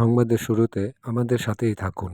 সংবাদের শুরুতে আমাদের সাথেই থাকুন।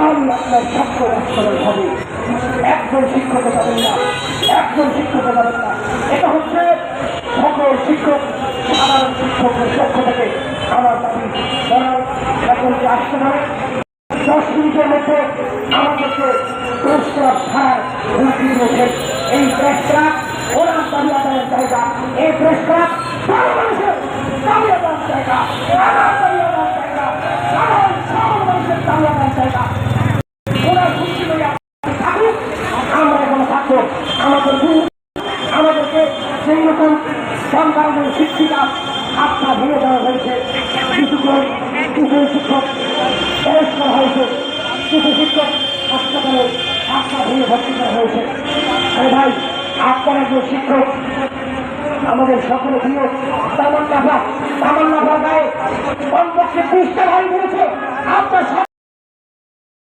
তাহলে আপনার ছাত্র রাষ্ট্রের হবে। একজন শিক্ষক এটা হচ্ছে সকল শিক্ষক, সাধারণ শিক্ষকের পক্ষ আমার দাবি। পারে দশ মিনিটের মধ্যে এই প্রেস ক্লাব ওনার দাবি আদায়ের জায়গা। এই প্রেস সারা মানুষের দাবি আদায়ের জায়গা। আমার দাবি আদায়ের জায়গা সাধারণ সাধারণ মানুষের দাবি আদায়ের জায়গা ওনার হুমকি লইয়া থাকুক আমরা এখানে থাকব আমাদের গুরু আমাদেরকে সেই রকম সংগ্রামের শিক্ষিকা আত্মা ভেঙে দেওয়া হয়েছে। কিছু জন কিছু শিক্ষক অ্যারেস্ট করা হয়েছে, কিছু শিক্ষক হাসপাতালে আত্মা ভেঙে ভর্তি করা হয়েছে। আরে ভাই, আপনারা যে শিক্ষক, আমাদের সকলে প্রিয় তেমন ভাই